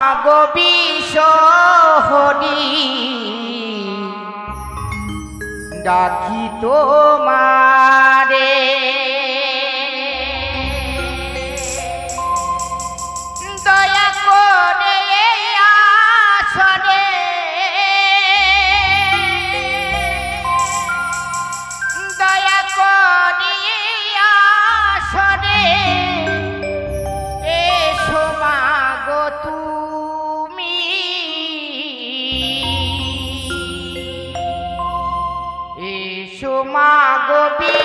গবিসহরি ডাকি তোমারে তুমি। এসো মা বি